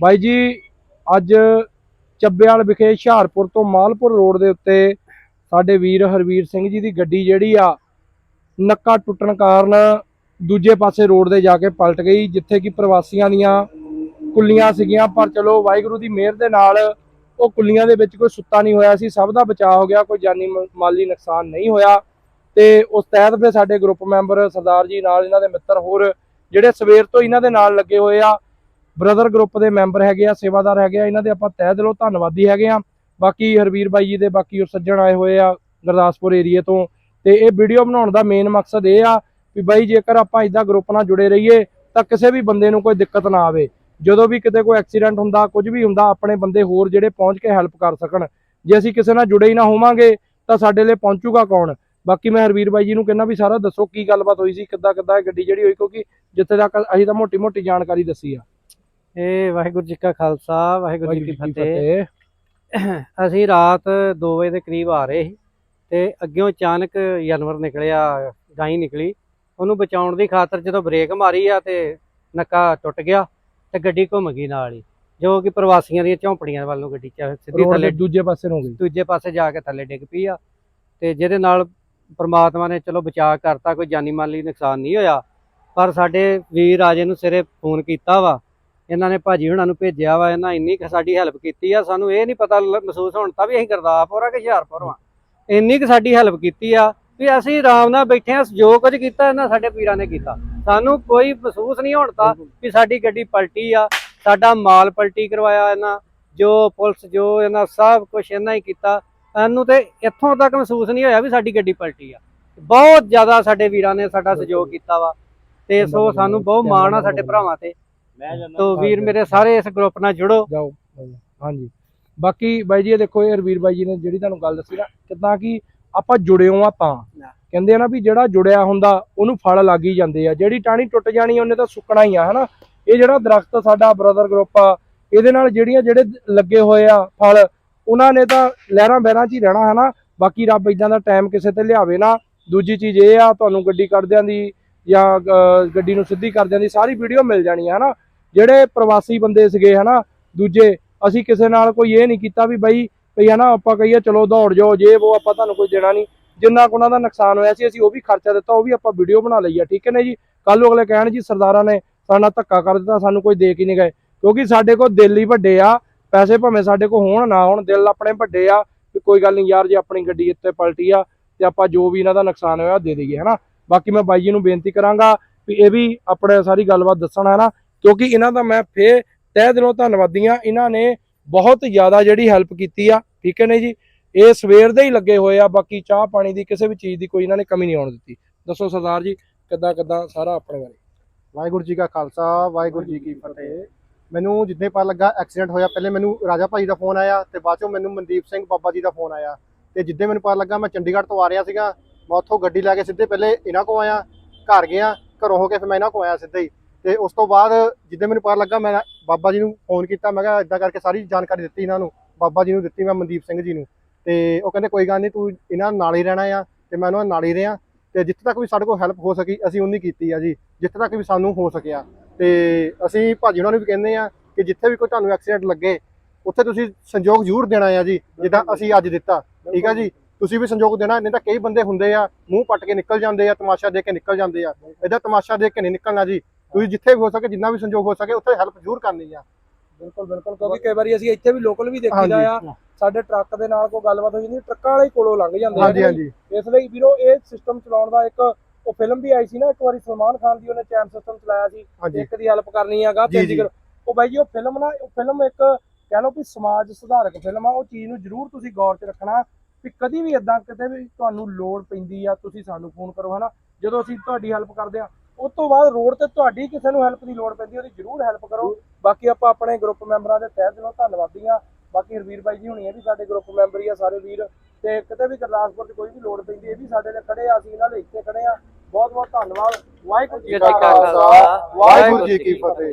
ਬਾਈ ਜੀ, ਅੱਜ ਚੱਬੇਵਾਲ ਵਿਖੇ ਹੁਸ਼ਿਆਰਪੁਰ ਤੋਂ ਮਾਲਪੁਰ ਰੋਡ ਦੇ ਉੱਤੇ ਸਾਡੇ ਵੀਰ ਹਰਵੀਰ ਸਿੰਘ ਜੀ ਦੀ ਗੱਡੀ ਜਿਹੜੀ ਆ, ਨੱਕਾ ਟੁੱਟਣ ਕਾਰਨ ਦੂਜੇ ਪਾਸੇ ਰੋਡ ਦੇ ਜਾ ਕੇ ਪਲਟ ਗਈ, ਜਿੱਥੇ ਕਿ ਪ੍ਰਵਾਸੀਆਂ ਦੀਆਂ ਕੁੱਲੀਆਂ ਸੀਗੀਆਂ। ਪਰ ਚਲੋ, ਵਾਹਿਗੁਰੂ ਦੀ ਮਿਹਰ ਦੇ ਨਾਲ ਉਹ ਕੁੱਲੀਆਂ ਦੇ ਵਿੱਚ ਕੋਈ ਸੁੱਤਾ ਨਹੀਂ ਹੋਇਆ ਸੀ। ਸਭ ਦਾ ਬਚਾਅ ਹੋ ਗਿਆ, ਕੋਈ ਜਾਨੀ ਮਾਲੀ ਨੁਕਸਾਨ ਨਹੀਂ ਹੋਇਆ। ਤੇ ਉਸ ਤਹਿਤ ਫਿਰ ਸਾਡੇ ਗਰੁੱਪ ਮੈਂਬਰ ਸਰਦਾਰ ਜੀ ਨਾਲ ਇਹਨਾਂ ਦੇ ਮਿੱਤਰ ਹੋਰ, ਜਿਹੜੇ ਸਵੇਰ ਤੋਂ ਇਹਨਾਂ ਦੇ ਨਾਲ ਲੱਗੇ ਹੋਏ ਆ ਬ੍ਰਦਰ ਗਰੁੱਪ ਦੇ ਮੈਂਬਰ ਹੈਗੇ ਆ, ਸੇਵਾਦਾਰ ਹੈਗੇ ਆ, ਇਹਨਾਂ ਦੇ ਆਪਾਂ ਤਹਿ ਦਿਲੋਂ ਧੰਨਵਾਦੀ ਹੈਗੇ ਆ। ਬਾਕੀ ਹਰਵੀਰ ਬਾਈ ਜੀ ਦੇ, ਬਾਕੀ ਉਹ ਸੱਜਣ ਆਏ ਹੋਏ ਆ ਗੁਰਦਾਸਪੁਰ ਏਰੀਏ ਤੋਂ। ਤੇ ਇਹ ਵੀਡੀਓ ਬਣਾਉਣ ਦਾ ਮੇਨ ਮਕਸਦ ਇਹ ਆ ਵੀ ਬਾਈ, ਜੇਕਰ ਆਪਾਂ ਇਦਾਂ ਗਰੁੱਪ ਨਾਲ ਜੁੜੇ ਰਹੀਏ, ਤਾਂ ਕਿਸੇ ਵੀ ਬੰਦੇ ਨੂੰ ਕੋਈ ਦਿੱਕਤ ਨਾ ਆਵੇ। ਜਦੋਂ ਵੀ ਕਿਤੇ ਕੋਈ ਐਕਸੀਡੈਂਟ ਹੁੰਦਾ, ਕੁਝ ਵੀ ਹੁੰਦਾ, ਆਪਣੇ ਬੰਦੇ ਹੋਰ ਜਿਹੜੇ ਪਹੁੰਚ ਕੇ ਹੈਲਪ ਕਰ ਸਕਣ। ਜੇ ਅਸੀਂ ਕਿਸੇ ਨਾਲ ਜੁੜੇ ਹੀ ਨਾ ਹੋਵਾਂਗੇ, ਤਾਂ ਸਾਡੇ ਲਈ ਪਹੁੰਚੂਗਾ ਕੌਣ? ਬਾਕੀ ਮੈਂ ਹਰਵੀਰ ਬਾਈ ਜੀ ਨੂੰ ਕਹਿੰਦਾ ਵੀ ਸਾਰਾ ਦੱਸੋ ਕੀ ਗੱਲਬਾਤ ਹੋਈ ਸੀ ਕਿੱਦਾਂ ਕਿੱਦਾਂ ਇਹ ਗੱਡੀ ਜਿਹੜੀ ਹੋਈ, ਕਿਉਂਕਿ ਜਿੱਥੇ ਤੱਕ ਅਸੀਂ ਤਾਂ ਮੋਟੀ ਮੋਟੀ ਜਾਣਕਾਰੀ ਦੱਸੀ ਆ। ਇਹ ਵਾਹਿਗੁਰੂ ਜੀ ਕਾ ਖਾਲਸਾ ਵਾਹਿਗੁਰੂ ਜੀ ਕੀ ਫਤਿਹ। ਅਸੀਂ ਰਾਤ 2 ਵਜੇ ਦੇ ਕਰੀਬ ਆ ਰਹੇ ਸੀ ਤੇ ਅੱਗਿਓਂ ਅਚਾਨਕ ਜਾਨਵਰ ਨਿਕਲਿਆ ਗਾਈ ਨਿਕਲੀ। ਉਹਨੂੰ ਬਚਾਉਣ ਦੀ ਖਾਤਰ ਜਦੋਂ ਬ੍ਰੇਕ ਮਾਰੀ ਆ ਤੇ ਨੱਕਾ ਟੁੱਟ ਗਿਆ ਤੇ ਗੱਡੀ ਘੁੰਮ ਗਈ ਨਾਲ ਹੀ ਜੋ ਕਿ ਪ੍ਰਵਾਸੀਆਂ ਦੀਆਂ ਝੌਂਪੜੀਆਂ ਵੱਲ ਗੱਡੀ ਚ ਸਿੱਧੀ ਥੱਲੇ ਦੂਜੇ ਪਾਸੇ ਨੂੰ ਗਈ। ਦੂਜੇ ਪਾਸੇ ਜਾ ਕੇ ਥੱਲੇ ਡਿੱਗ ਪਈ ਆ ਤੇ ਜਿਹਦੇ ਨਾਲ ਪ੍ਰਮਾਤਮਾ ਨੇ ਚਲੋ ਬਚਾਅ ਕਰਤਾ ਕੋਈ ਜਾਨੀ ਮਾਲੀ ਨੁਕਸਾਨ ਨਹੀਂ ਹੋਇਆ। ਪਰ ਸਾਡੇ ਵੀਰ ਰਾਜੇ ਨੂੰ ਸਿਰੇ ਫੋਨ ਕੀਤਾ ਵਾ ਇਹਨਾਂ ਨੇ ਭਾਜੀ ਹੁਣਾਂ ਨੂੰ ਭੇਜਿਆ ਵਾ ਇਹਨਾਂ ਇੰਨੀ ਕੁ ਸਾਡੀ ਹੈਲਪ ਕੀਤੀ ਆ ਸਾਨੂੰ ਇਹ ਨਹੀਂ ਪਤਾ ਲ- ਮਹਿਸੂਸ ਹੋਣ ਤਾਂ ਵੀ ਅਸੀਂ ਗੁਰਦਾਸਪੁਰ ਆ ਕਿ ਹੁਸ਼ਿਆਰਪੁਰ ਆ। ਇੰਨੀ ਕੁ ਸਾਡੀ ਹੈਲਪ ਕੀਤੀ ਆ ਵੀ ਅਸੀਂ ਆਰਾਮ ਨਾਲ ਬੈਠੇ ਆ ਜੋ ਕੁਝ ਕੀਤਾ ਇਹਨਾਂ ਸਾਡੇ ਵੀਰਾਂ ਨੇ ਕੀਤਾ। ਸਾਨੂੰ ਕੋਈ ਮਹਿਸੂਸ ਨਹੀਂ ਹੋਣ ਤਾਂ ਵੀ ਸਾਡੀ ਗੱਡੀ ਪਲਟੀ ਆ ਸਾਡਾ ਮਾਲ ਪਲਟੀ ਕਰਵਾਇਆ ਇਹਨਾਂ ਜੋ ਪੁਲਿਸ ਜੋ ਇਹਨਾਂ ਸਭ ਕੁਝ ਇਹਨਾਂ ਹੀ ਕੀਤਾ। ਸਾਨੂੰ ਤੇ ਇੱਥੋਂ ਤੱਕ ਮਹਿਸੂਸ ਨਹੀਂ ਹੋਇਆ ਵੀ ਸਾਡੀ ਗੱਡੀ ਪਲਟੀ ਆ। ਬਹੁਤ ਜ਼ਿਆਦਾ ਸਾਡੇ ਵੀਰਾਂ ਨੇ ਸਾਡਾ ਸਹਿਯੋਗ ਕੀਤਾ ਵਾ। ਤੇ ਸੋ ਸਾਨੂੰ ਬਹੁਤ ਮਾਣ ਆ ਸਾਡੇ ਭਰਾਵਾਂ ਤੇ। ਤੋ ਵੀਰ ਮੇਰੇ ਸਾਰੇ ਇਸ ਗਰੁੱਪ ਨਾਲ ਜੁੜੋ। ਜਾਓ ਹਾਂਜੀ। ਬਾਕੀ ਬਾਈ ਜੀ ਇਹ ਦੇਖੋ ਇਹ ਹਰਵੀਰ ਬਾਈ ਜੀ ਨੇ ਜਿਹੜੀ ਤੁਹਾਨੂੰ ਗੱਲ ਦੱਸੀ ਨਾ ਕਿਦਾਂ ਕਿ ਆਪਾਂ ਜੁੜਿਓ ਆ ਤਾਂ। ਕਹਿੰਦੇ ਆ ਨਾ ਵੀ ਜਿਹੜਾ ਜੁੜਿਆ ਹੁੰਦਾ ਉਹਨੂੰ ਫਲ ਲੱਗ ਹੀ ਜਾਂਦੇ ਆ। ਜਿਹੜੀ ਟਾਹਣੀ ਟੁੱਟ ਜਾਣੀ ਉਹਨੇ ਤਾਂ ਸੁੱਕਣਾ ਹੀ ਆ ਹਨਾ? ਇਹ ਜਿਹੜਾ ਦਰਖਤ ਸਾਡਾ ਬ੍ਰਦਰ ਗਰੁੱਪ ਆ ਇਹਦੇ ਨਾਲ ਜਿਹੜੀਆਂ ਜਿਹੜੇ ਲੱਗੇ ਹੋਏ ਆ ਫਲ ਉਹਨਾਂ ਨੇ ਤਾਂ ਲਹਿਰਾਂ ਬਹਿਰਾਂ 'ਚ ਹੀ ਰਹਿਣਾ ਹਨਾ? ਬਾਕੀ ਰੱਬ ਇਦਾਂ ਦਾ ਟਾਈਮ ਕਿਸੇ ਤੇ ਲਿਆਵੇ ਨਾ। ਦੂਜੀ ਚੀਜ਼ ਇਹ ਆ ਤੁਹਾਨੂੰ ਗੱਡੀ ਕੱਢਦਿਆਂ ਦੀ ਜਾਂ ਗੱਡੀ ਨੂੰ ਸਿੱਧੀ ਕਰਦਿਆਂ ਦੀ ਸਾਰੀ ਵੀਡੀਓ ਮਿਲ ਜਾਣੀ ਹੈ ਹਨਾ? ਜਿਹੜੇ ਪ੍ਰਵਾਸੀ ਬੰਦੇ ਸੀਗੇ, ਹਨਾ, ਦੂਜੇ, ਅਸੀਂ ਕਿਸੇ ਨਾਲ ਕੋਈ ਇਹ ਨਹੀਂ ਕੀਤਾ ਵੀ ਬਈ ਭਈ ਹਨਾ, ਆਪਾਂ ਕਹੀਏ ਚਲੋ ਦੌੜ ਜਾਓ, ਜੇ ਉਹ ਆਪਾਂ ਤੁਹਾਨੂੰ ਕੋਈ ਦੇਣਾ ਨਹੀਂ, ਜਿੰਨਾ ਕੁ ਉਹਨਾਂ ਦਾ ਨੁਕਸਾਨ ਹੋਇਆ ਸੀ, ਅਸੀਂ ਉਹ ਵੀ ਖਰਚਾ ਦਿੱਤਾ, ਉਹ ਵੀ ਆਪਾਂ ਵੀਡੀਓ ਬਣਾ ਲਈ ਆ, ਠੀਕ ਹੈ ਨਾ ਜੀ? ਕੱਲ ਅਗਲੇ ਕਹਿਣ ਜੀ, ਸਰਦਾਰਾਂ ਨੇ ਸਾਡਾ ਧੱਕਾ ਕਰ ਦਿੱਤਾ, ਸਾਨੂੰ ਕੋਈ ਦੇ ਕੇ ਨਹੀਂ ਗਏ, ਕਿਉਂਕਿ ਸਾਡੇ ਕੋਲ ਦਿਲ ਹੀ ਵੱਡੇ ਆ, ਪੈਸੇ ਭਾਵੇਂ ਸਾਡੇ ਕੋਲ ਹੋਣ, ਨਾ ਹੋਣ, ਦਿਲ ਆਪਣੇ ਵੱਡੇ ਆ, ਵੀ ਕੋਈ ਗੱਲ ਨਹੀਂ ਯਾਰ, ਜੇ ਆਪਣੀ ਗੱਡੀ ਇੱਥੇ ਪਲਟੀ ਆ, ਤੇ ਆਪਾਂ ਜੋ ਵੀ ਇਹਨਾਂ ਦਾ ਨੁਕਸਾਨ ਹੋਇਆ ਦੇ ਦਈਏ, ਹਨਾ? ਬਾਕੀ ਮੈਂ ਬਾਈ ਜੀ ਨੂੰ ਬੇਨਤੀ ਕਰਾਂਗਾ ਵੀ ਇਹ ਵੀ ਆਪਣੇ ਸਾਰੀ ਗੱਲਬਾਤ ਦੱਸਣਾ ਹੈ ਨਾ ਕਿਉਂਕਿ ਇਹਨਾਂ ਦਾ ਮੈਂ ਫੇਰ ਤਹਿ ਦਿਲੋਂ ਧੰਨਵਾਦੀ ਆ ਇਹਨਾਂ ਨੇ ਬਹੁਤ ਜ਼ਿਆਦਾ ਜਿਹੜੀ ਹੈਲਪ ਕੀਤੀ ਆ, ਠੀਕ ਹੈ ਨੇ ਜੀ? ਇਹ ਸਵੇਰ ਦੇ ਹੀ ਲੱਗੇ ਹੋਏ ਆ, ਬਾਕੀ ਚਾਹ ਪਾਣੀ ਦੀ ਕਿਸੇ ਵੀ ਚੀਜ਼ ਦੀ ਕੋਈ ਇਹਨਾਂ ਨੇ ਕਮੀ ਨਹੀਂ ਆਉਣ ਦਿੱਤੀ। ਦੱਸੋ ਸਰਦਾਰ ਜੀ, ਕਿੱਦਾਂ ਕਿੱਦਾਂ ਸਾਰਾ ਆਪਣੇ ਬਾਰੇ? ਵਾਹਿਗੁਰੂ ਜੀ ਕਾ ਖਾਲਸਾ, ਵਾਹਿਗੁਰੂ ਜੀ ਕੀ ਫਤਿਹ। ਮੈਨੂੰ ਜਿੱਦਾਂ ਪਤਾ ਲੱਗਾ ਐਕਸੀਡੈਂਟ ਹੋਇਆ। ਪਹਿਲੇ ਮੈਨੂੰ ਰਾਜਾ ਭਾਈ ਦਾ ਫੋਨ ਆਇਆ ਤੇ ਬਾਅਦ ਚੋਂ ਮੈਨੂੰ ਮਨਦੀਪ ਸਿੰਘ ਬਾਬਾ ਜੀ ਦਾ ਫੋਨ ਆਇਆ। ਤੇ ਜਿੱਦਾਂ ਮੈਨੂੰ ਪਤਾ ਲੱਗਾ, ਮੈਂ ਚੰਡੀਗੜ੍ਹ ਤੋਂ ਆ ਰਿਹਾ ਸੀਗਾ। ਮੈਂ ਉੱਥੋਂ ਗੱਡੀ ਲੈ ਕੇ ਸਿੱਧੇ ਪਹਿਲੇ ਇਹਨਾਂ ਕੋ ਆਇਆ, ਘਰ ਗਿਆ, ਘਰੋਂ ਹੋ ਕੇ ਫਿਰ ਮੈਂ ਇਹਨਾਂ ਕੋ ਆਇਆ ਸਿੱਧੇ ਹੀ। ਤੇ ਉਸ ਤੋਂ ਬਾਅਦ ਜਿੱਦਾਂ ਮੈਨੂੰ ਪਤਾ ਲੱਗਾ ਮੈਂ ਬਾਬਾ ਜੀ ਨੂੰ ਫੋਨ ਕੀਤਾ ਮੈਂ ਕਿਹਾ ਇਦਾਂ ਕਰਕੇ ਸਾਰੀ ਜਾਣਕਾਰੀ ਦਿੱਤੀ ਇਹਨਾਂ ਨੂੰ ਬਾਬਾ ਜੀ ਨੂੰ ਦਿੱਤੀ ਮੈਂ ਮਨਦੀਪ ਸਿੰਘ ਜੀ ਨੂੰ। ਤੇ ਉਹ ਕਹਿੰਦੇ ਕੋਈ ਗੱਲ ਨਹੀਂ ਤੂੰ ਇਹਨਾਂ ਨਾਲ ਹੀ ਰਹਿਣਾ ਆ ਤੇ ਮੈਂ ਉਹਨਾਂ ਨਾਲ ਹੀ ਰਿਹਾ ਤੇ ਜਿੱਥੇ ਤੱਕ ਵੀ ਸਾਡੇ ਕੋਲ ਹੈਲਪ ਹੋ ਸਕੀ ਅਸੀਂ ਉਨੀ ਕੀਤੀ ਆ ਜੀ ਜਿੱਥੇ ਤੱਕ ਵੀ ਸਾਨੂੰ ਹੋ ਸਕਿਆ। ਤੇ ਅਸੀਂ ਭਾਜੀ ਉਹਨਾਂ ਨੂੰ ਵੀ ਕਹਿੰਦੇ ਆ ਕਿ ਜਿੱਥੇ ਵੀ ਕੋਈ ਤੁਹਾਨੂੰ ਐਕਸੀਡੈਂਟ ਲੱਗੇ ਉੱਥੇ ਤੁਸੀਂ ਸੰਯੋਗ ਜ਼ਰੂਰ ਦੇਣਾ ਆ ਜੀ ਜਿੱਦਾਂ ਅਸੀਂ ਅੱਜ ਦਿੱਤਾ ਠੀਕ ਆ ਜੀ? ਤੁਸੀਂ ਵੀ ਸੰਯੋਗ ਦੇਣਾ ਨਹੀਂ ਤਾਂ ਕਈ ਬੰਦੇ ਹੁੰਦੇ ਆ ਮੂੰਹ ਪੱਟ ਕੇ ਨਿਕਲ ਜਾਂਦੇ ਆ ਤਮਾਸ਼ਾ ਦੇਖ ਕੇ ਨਿਕਲ ਜਾਂਦੇ ਆ। ਇਹਦਾ ਤਮਾਸ਼ਾ ਦੇਖ ਕੇ ਨਹੀਂ ਨਿਕਲਣਾ ਜੀ ਤੁਸੀਂ ਜਿੱਥੇ ਵੀ ਹੋ ਸਕੇ ਜਿੰਨਾ ਵੀ ਸੰਯੋਗ ਹੋ ਸਕੇ ਉੱਥੇ ਹੈਲਪ ਜ਼ਰੂਰ ਕਰਨੀ ਆ। ਬਿਲਕੁਲ ਬਿਲਕੁਲ ਕਿਉਂਕਿ ਕਈ ਵਾਰੀ ਅਸੀਂ ਇੱਥੇ ਵੀ ਲੋਕਲ ਵੀ ਦੇਖੀਦਾ ਆ ਸਾਡੇ ਟਰੱਕ ਦੇ ਨਾਲ ਕੋਈ ਗੱਲਬਾਤ ਹੋ ਜਾਂਦੀ ਟਰੱਕਾਂ ਵਾਲੇ ਕੋਲੋਂ ਲੰਘ ਜਾਂਦੇ ਹਾਂਜੀ ਆ। ਹਾਂਜੀ ਇਸ ਲਈ ਵੀਰੋ ਇਹ ਸਿਸਟਮ ਚਲਾਉਣ ਦਾ ਇੱਕ ਉਹ ਫਿਲਮ ਵੀ ਆਈ ਸੀ ਨਾ ਇੱਕ ਵਾਰੀ ਸਲਮਾਨ ਖਾਨ ਦੀ ਉਹਨੇ ਚੈਨ ਸਿਸਟਮ ਚਲਾਇਆ ਸੀ ਇੱਕ ਦੀ ਹੈਲਪ ਕਰਨੀ ਹੈਗਾ ਜੀ, ਤੇ ਜੀ। ਜਿਗਰ ਉਹ ਬਾਈ ਜੀ ਉਹ ਫਿਲਮ ਨਾ ਉਹ ਫਿਲਮ ਇੱਕ ਕਹਿ ਲਓ ਵੀ ਸਮਾਜ ਸੁਧਾਰਕ ਫਿਲਮ ਆ ਉਹ ਚੀਜ਼ ਨੂੰ ਜ਼ਰੂਰ ਤੁਸੀਂ ਗੌਰ 'ਚ ਰੱਖਣਾ ਵੀ ਕਦੀ ਵੀ ਇਦਾਂ ਕਿਤੇ ਵੀ ਤੁਹਾਨੂੰ ਲੋੜ ਪੈਂਦੀ ਆ ਤੁਸੀਂ ਸਾਨੂੰ ਫੋਨ ਕਰੋ ਹਨਾ। ਜਦੋਂ ਅਸੀਂ ਤੁਹਾਡੀ ਹੈਲਪ ਕਰਦੇ ਆ ਉਸ ਤੋਂ ਬਾਅਦ ਰੋਡ ਤੇ ਤੁਹਾਡੀ ਕਿਸੇ ਨੂੰ ਹੈਲਪ ਦੀ ਲੋੜ ਪੈਂਦੀ ਉਹਦੀ ਜ਼ਰੂਰ ਹੈਲਪ ਕਰੋ। ਬਾਕੀ ਆਪਾਂ ਆਪਣੇ ਗਰੁੱਪ ਮੈਂਬਰਾਂ ਦੇ ਤਹਿ ਦਿਲੋਂ ਧੰਨਵਾਦੀ ਆ ਬਾਕੀ ਹਰਵੀਰ ਬਾਈ ਜੀ ਹੁਣੀ ਇਹ ਵੀ ਸਾਡੇ ਗਰੁੱਪ ਮੈਂਬਰ ਹੀ ਆ ਸਾਰੇ ਵੀਰ। ਤੇ ਕਿਤੇ ਵੀ ਗੁਰਦਾਸਪੁਰ 'ਚ ਕੋਈ ਵੀ ਲੋੜ ਪੈਂਦੀ ਇਹ ਵੀ ਸਾਡੇ ਲਈ ਖੜੇ ਆ ਅਸੀਂ ਇਹਨਾਂ ਲਈ ਇੱਥੇ ਖੜੇ ਆ। ਬਹੁਤ ਬਹੁਤ ਧੰਨਵਾਦ। ਵਾਹਿਗੁਰੂ ਜੀ ਕਾ ਖਾਲਸਾ। ਵਾਹਿਗੁਰੂ ਜੀ ਕੀ ਫਤਿਹ।